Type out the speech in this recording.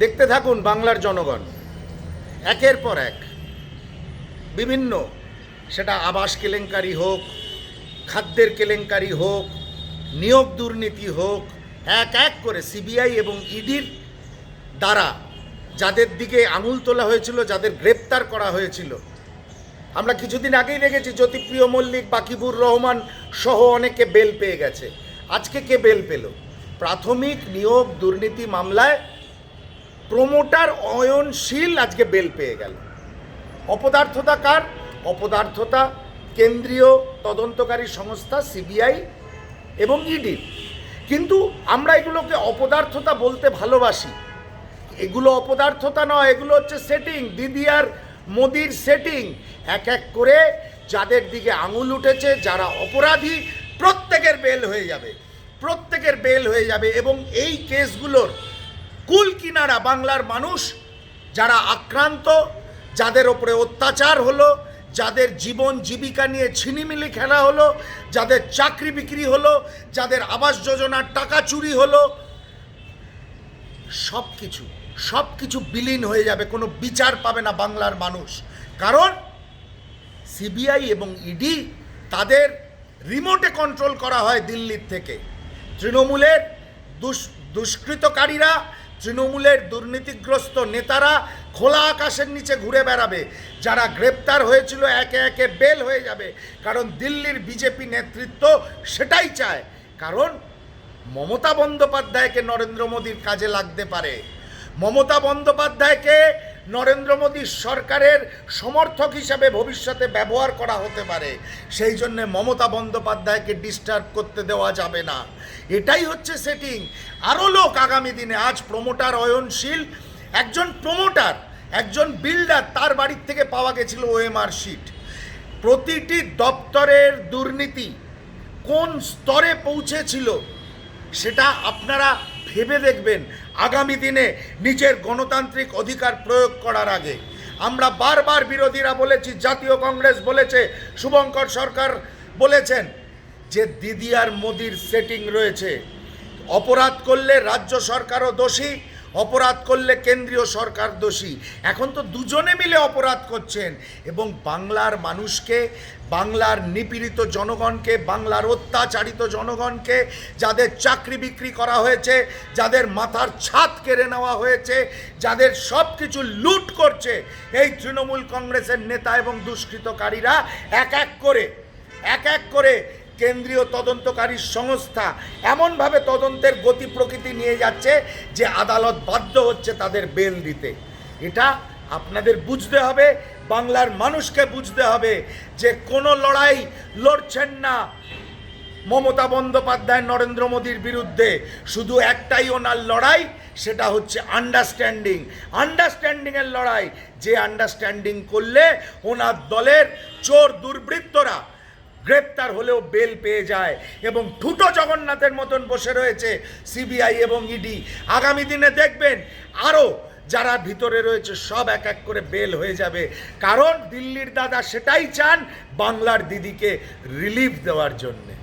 দেখতে থাকুন বাংলার জনগণ। একের পর এক, বিভিন্ন, সেটা আবাস কেলেঙ্কারি হোক, খাদ্যের কেলেঙ্কারি হোক, নিয়োগ দুর্নীতি হোক, এক এক করে সিবিআই এবং ইডির দ্বারা যাদের দিকে আঙুল তোলা হয়েছিল, যাদের গ্রেপ্তার করা হয়েছিল। আমরা কিছুদিন আগেই দেখেছি জ্যোতিপ্রিয় মল্লিক, বাকিবুর রহমান সহ অনেকে বেল পেয়ে গেছে। আজকে কে বেল পেল? প্রাথমিক নিয়োগ দুর্নীতি মামলায় প্রমোটার অয়নশীল আজকে বেল পেয়ে গেল। অপদার্থতা কার? অপদার্থতা কেন্দ্রীয় তদন্তকারী সংস্থা, সিবিআই এবং ইডি কিন্তু আমরা এগুলোকে অপদার্থতা বলতে ভালোবাসি। এগুলো অপদার্থতা নয়, এগুলো হচ্ছে সেটিং দিদি আর মোদির সেটিং এক এক করে যাদের দিকে আঙুল উঠেছে, যারা অপরাধী, প্রত্যেকের বেল হয়ে যাবে। প্রত্যেকের বেল হয়ে যাবে এবং এই কেসগুলোর কুল কিনারা বাংলার মানুষ যারা আক্রান্ত, যাদের ওপরে অত্যাচার হলো, যাদের জীবন জীবিকা নিয়ে ছিনিমিলি খেলা হলো, যাদের চাকরি বিক্রি হলো, যাদের আবাস যোজনার টাকা চুরি হলো সব কিছু সব কিছু বিলীন হয়ে যাবে, কোনো বিচার পাবে না বাংলার মানুষ। কারণ সিবিআই এবং ইডি তাদের রিমোটে কন্ট্রোল করা হয় দিল্লির থেকে। তৃণমূলের দুষ দুষ্কৃতকারীরা, তৃণমূলের দুর্নীতিগ্রস্ত নেতারা খোলা আকাশের নিচে ঘুরে বেড়াবে। যারা গ্রেপ্তার হয়েছিল, একে একে বেল হয়ে যাবে। কারণ দিল্লির বিজেপি নেতৃত্ব সেটাই চায়। কারণ মমতা বন্দ্যোপাধ্যায়কে নরেন্দ্র মোদীর কাজে লাগতে পারে। মমতা বন্দ্যোপাধ্যায়কে নরেন্দ্র মোদীর সরকারের সমর্থক হিসাবে ভবিষ্যতে ব্যবহার করা হতে পারে। সেই জন্যে মমতা বন্দ্যোপাধ্যায়কে ডিস্টার্ব করতে দেওয়া যাবে না। এটাই হচ্ছে সেটিং আরও লোক আগামী দিনে, আজ প্রমোটার অয়নশীল, একজন প্রমোটার একজন বিল্ডার তার বাড়ির থেকে পাওয়া গেছিল ওএমআর শিট প্রতিটি দপ্তরের দুর্নীতি কোন স্তরে পৌঁছেছিল, সেটা আপনারা ভেবে দেখবেন আগামী দিনে নিজের গণতান্ত্রিক অধিকার প্রয়োগ করার আগে। আমরা বারবার বিরোধীরা বলেছি, জাতীয় কংগ্রেস বলেছে, শুভঙ্কর সরকার বলেছেন যে দিদি আর মোদির সেটিং রয়েছে। অপরাধ করলে রাজ্য সরকারও দোষী অপরাধ করলে কেন্দ্রীয় সরকার দোষী। এখন তো দুজনে মিলে অপরাধ করছেন এবং বাংলার মানুষকে, বাংলার নিপীড়িত জনগণকে, বাংলার অত্যাচারিত জনগণকে, যাদের চাকরি বিক্রি করা হয়েছে, যাদের মাথার ছাদ কেড়ে নেওয়া হয়েছে, যাদের সব কিছু লুট করছে, এই তৃণমূল কংগ্রেসের নেতা এবং দুষ্কৃতকারীরা এক এক করে, এক এক করে কেন্দ্রীয় তদন্তকারী সংস্থা এমনভাবে তদন্তের গতি প্রকৃতি নিয়ে যাচ্ছে যে আদালত বাধ্য হচ্ছে তাদের বেল দিতে। এটা আপনাদের বুঝতে হবে, বাংলার মানুষকে বুঝতে হবে যে কোনো লড়াই লড়ছেন না মমতা বন্দ্যোপাধ্যায়, নরেন্দ্র মোদীর বিরুদ্ধে। শুধু একটাই ওনার লড়াই, সেটা হচ্ছে আন্ডারস্ট্যান্ডিং আন্ডারস্ট্যান্ডিংয়ের লড়াই, যে আন্ডারস্ট্যান্ডিং করলে ওনার দলের চোর দুর্বৃত্তরা গ্রেপ্তার হলেও বেল পেয়ে যায় এবং ঠুটো জগন্নাথের মতন বসে রয়েছে সিবিআই এবং ইডি। আগামী দিনে দেখবেন আরও যারা ভিতরে রয়েছে সব এক এক করে বেল হয়ে যাবে। কারণ দিল্লির দাদা সেটাই চান বাংলার দিদিকে রিলিফ দেওয়ার জন্যে।